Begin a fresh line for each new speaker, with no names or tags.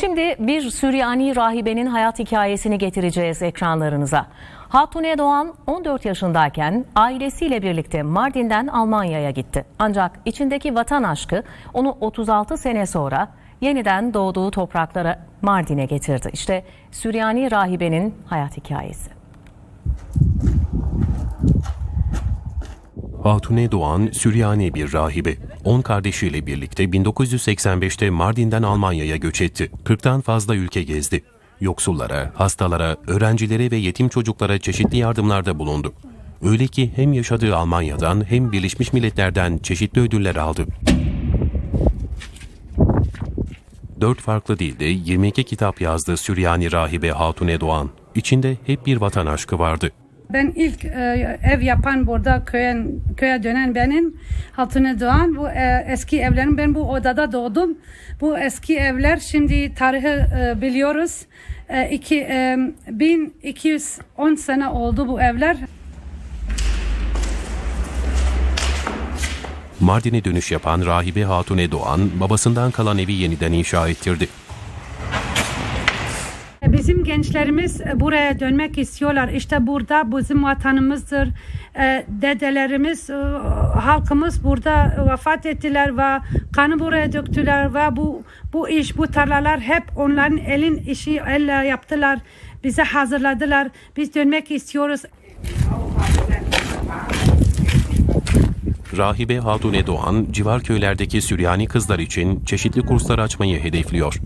Şimdi bir Süryani rahibenin hayat hikayesini getireceğiz ekranlarınıza. Hatune Doğan 14 yaşındayken ailesiyle birlikte Mardin'den Almanya'ya gitti. Ancak içindeki vatan aşkı onu 36 sene sonra yeniden doğduğu topraklara Mardin'e getirdi. İşte Süryani rahibenin hayat hikayesi.
Hatune Doğan, Süryani bir rahibe. 10 kardeşiyle birlikte 1985'te Mardin'den Almanya'ya göç etti. 40'tan fazla ülke gezdi. Yoksullara, hastalara, öğrencilere ve yetim çocuklara çeşitli yardımlarda bulundu. Öyle ki hem yaşadığı Almanya'dan hem Birleşmiş Milletler'den çeşitli ödüller aldı. Dört farklı dilde 22 kitap yazdı Süryani rahibe Hatune Doğan. İçinde hep bir vatan aşkı vardı.
Ben ilk e, ev yapan burada köye, köye dönen benim Hatune Doğan. Bu e, eski evlerim ben bu odada doğdum. Bu eski evler şimdi tarihi e, biliyoruz. E, iki, e, 1210 sene oldu bu evler.
Mardin'e dönüş yapan rahibe Hatune Doğan, babasından kalan evi yeniden inşa ettirdi.
Bizim gençlerimiz e, buraya dönmek istiyorlar. İşte burada bizim vatanımızdır. E, Dedelerimiz, e, halkımız burada vefat ettiler ve kanı buraya döktüler ve bu bu iş, bu tarlalar hep onların elin işi elle yaptılar. Bize hazırladılar. Biz dönmek istiyoruz.
Rahibe Hatune Doğan, civar köylerdeki Süryani kızlar için çeşitli kurslar açmayı hedefliyor.